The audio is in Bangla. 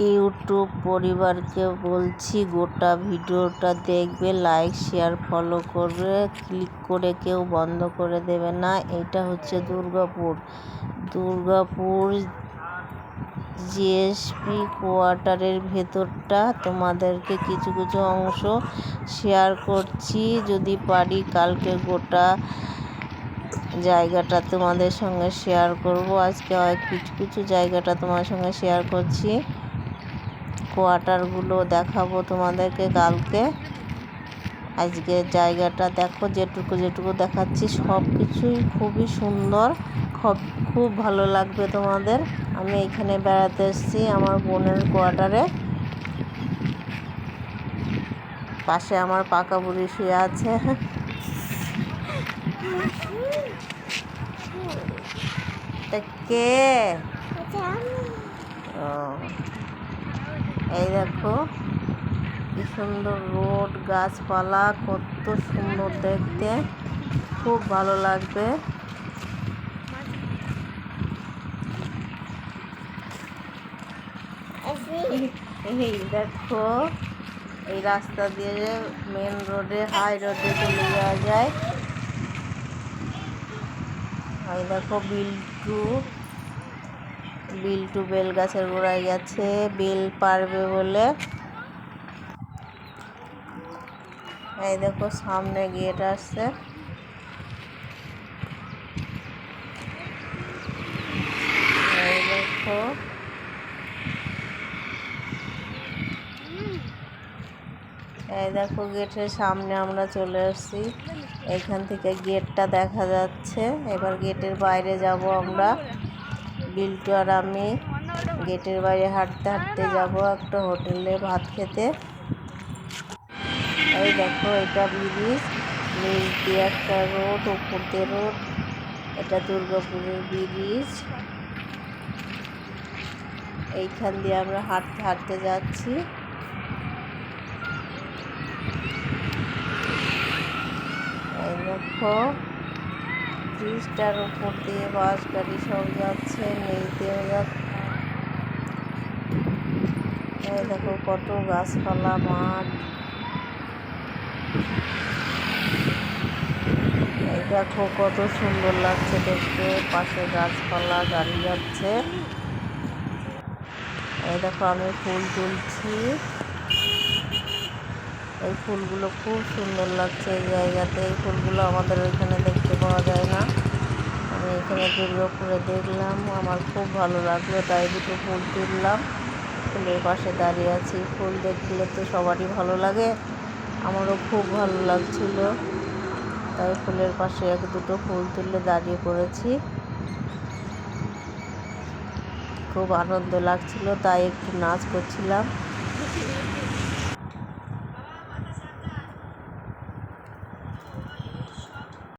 ইউটিউব পরিবারকে বলছি, গোটা ভিডিওটা দেখবে, লাইক, শেয়ার, ফলো করবে, ক্লিক করে কেউ বন্ধ করে দেবে না। এটা হচ্ছে দুর্গাপুর। দুর্গাপুর জিএসপি কোয়ার্টারের ভেতরটা। তোমাদেরকে কিছু কিছু অংশ শেয়ার করছি। যদি পারি, কালকে গোটা জায়গাটা তোমাদের সঙ্গে শেয়ার করব। আজকে কিছু কিছু জায়গাটা তোমার সঙ্গে শেয়ার করছি। কোয়ার্টারগুলো দেখাবো তোমাদেরকে কালকে। আজকে জায়গাটা দেখো যেটুকু যেটুকু দেখাচ্ছি সব কিছুই খুবই সুন্দর। খুব খুব ভালো লাগবে তোমাদের। আমি এখানে বেড়াতে এসেছি আমার বোনের কোয়ার্টারে। পাশে আমার পাকা বুড়ি শুয়ে আছে। কে? ও। এই দেখো কি সুন্দর রোড, গাছপালা, কত সুন্দর দেখতে। খুব ভালো লাগবে। এই দেখো, এই রাস্তা দিয়ে মেন রোডে হাই রোডে চলে যাওয়া যায়। এই দেখো, বিল্টু। বিল্টু বেল গাছের গোড়ায় গেছে, বেল পারবে বলে। এই দেখো, সামনে গেট আসছে। এই দেখো। এই দেখো, গেটের সামনে আমরা চলে আসছি। এখান থেকে গেটটা দেখা যাচ্ছে। এবার গেটের বাইরে যাব আমরা। বিল্টু আর আমি গেটের বাইরে হাঁটতে হাঁটতে যাব একটা হোটেলে ভাত খেতে। এই দেখো, এটা ব্রিজ। ব্রিজ দিয়ে একটা রোড উপর দিয়ে রোড। এটা দুর্গাপুরের ব্রিজ। এইখান দিয়ে আমরা হাঁটতে হাঁটতে যাচ্ছি। দেখো ব্রিজটার উপর দিয়ে বাস গাড়ি সব যাচ্ছে দিয়ে যাচ্ছে দেখো কত গাছপালা, মাঠ। দেখো কত সুন্দর লাগছে দেখতে, পাশে গাছপালা, গাড়ি যাচ্ছে। এই দেখো আমি ফুল তুলছি। এই ফুলগুলো খুব সুন্দর লাগছে এই জায়গাতে। এই ফুলগুলো আমাদের ওইখানে দেখতে পাওয়া যায় না। আমি এখানে দুর্গাপুরে দেখলাম, আমার খুব ভালো লাগল, তাই দুটো ফুল তুললাম। ফুলের পাশে দাঁড়িয়ে আছি, ফুল দেখলে তো সবারই ভালো লাগে, আমারও খুব ভালো লাগছিল। তাই ফুলের পাশে এক দুটো ফুল তুলে দাঁড়িয়ে পড়েছি। খুব আনন্দ লাগছিল, তাই একটু নাচ করছিলাম।